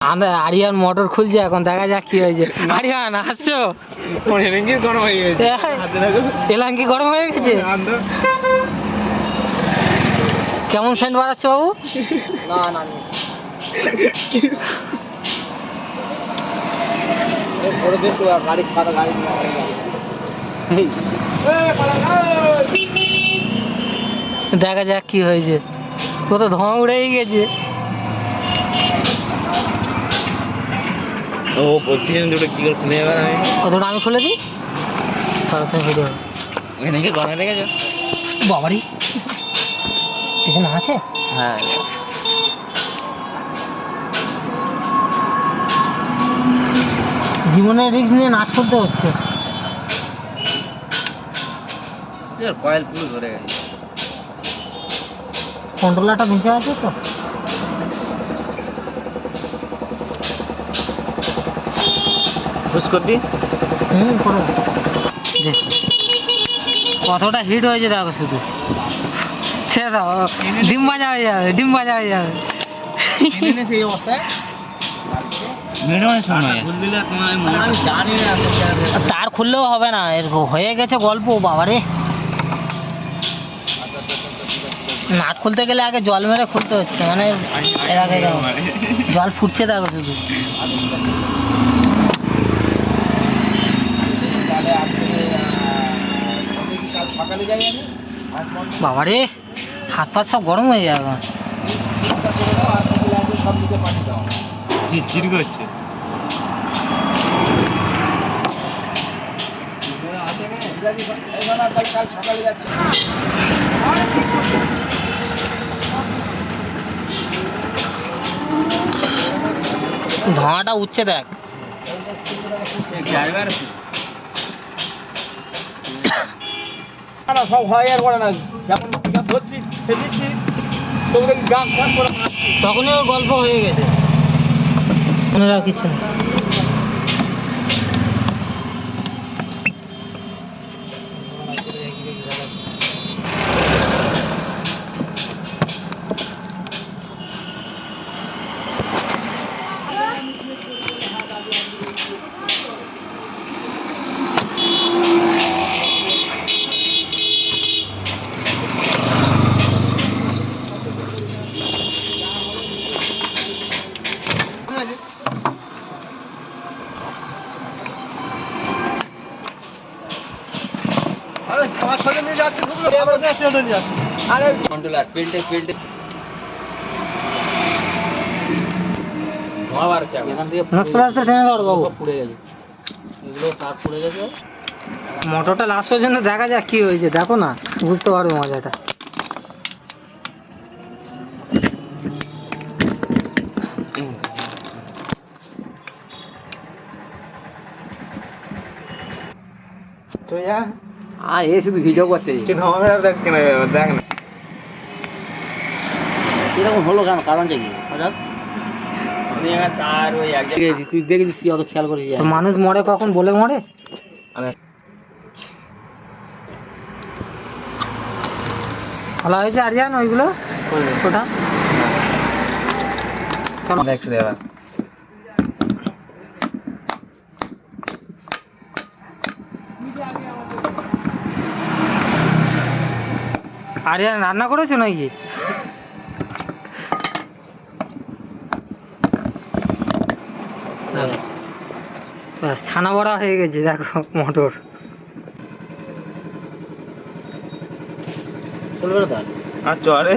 আমরা আরিয়ান মোটর খুলছে এখন দেখা যাক কি হয়েছে। আরিয়ান আসছো? গরম হয়ে গেছে। এলাম কি গরম হয়ে গেছে? কেমন সেন্ট বাড়াচ্ছে বাবু? না না গাড়ি গাড়ি দেখা যাক কি হয়েছে। কত ধোঁয়া উড়েই গেছে। ও বলছি দুটো কি করে খুলে যাবে আমি? কতটা আমি খুলে দিই? তাহলে তুমি ভিডিও ওখানে কি গরমে লেগেছে? বাবারি। পিছনে আছে? হ্যাঁ। জীবনের রিস্ক নিয়ে নাচ করতে হচ্ছে। কয়েল পুরো ধরে গেছে। কন্ট্রোলারটা নিচে আছে তো? পুশ হুম করো। দেখো। কতটা হিট হয়েছে দেখো শুধু। ছেড়ে দাও ডিম ভাজা হয়ে যাবে ডিম ভাজা হয়ে যাবে। সেই অবস্থায় মিনিমাম সময় বুঝলি তোমার আমি জানি না তার খুললেও হবে না এর হয়ে গেছে গল্প বাবারে। নাট খুলতে গেলে আগে জল মেরে খুলতে হচ্ছে মানে জল ফুটছে দেখো শুধু তাহলে আজকে কাল সকালে যাই আমি। বাবারে হাত পাত সব গরম হয়ে যাবে। আমার। আর সব দিকে পাঠিয়ে দাও চিচির করছে। কাল সকালে যাচ্ছে ধোঁয়াটা উঠছে দেখ। ড্রাইভার না সব হয় আর করে না যেমন ধরছি সে দিচ্ছি দেখি গান করে তখনই ওর গল্প হয়ে গেছে। রাখ কিছু না। আরে নিয়ে যাচ্ছে নিয়ে যাচ্ছে। ধোঁয়া বাড়ছে এখান থেকে টেনে বাবু। পুড়ে গেছে। এগুলো তার পুড়ে গেছে। মোটরটা লাস্ট পর্যন্ত দেখা যাক কি হয়েছে দেখো না বুঝতে পারবে মজাটা। তো যা আর এ শুধু ভিডিও করতে। দেখ না দেখ না। এরকম হলো কেন? কারণটা কি? হঠাৎ? তার ওই এক জায়গায় তুই দেখেছিস অত খেয়াল করেছিস মানুষ মরে কখন? বলে মরে? ভালো হয়েছে আর জান ওইগুলো ওটা? চলো। একশো দেওয়া আরিয়ান রান্না করেছ নাকি? ব্যাস, ছানা বড়া হয়ে গেছে দেখো মোটর। আর চলে।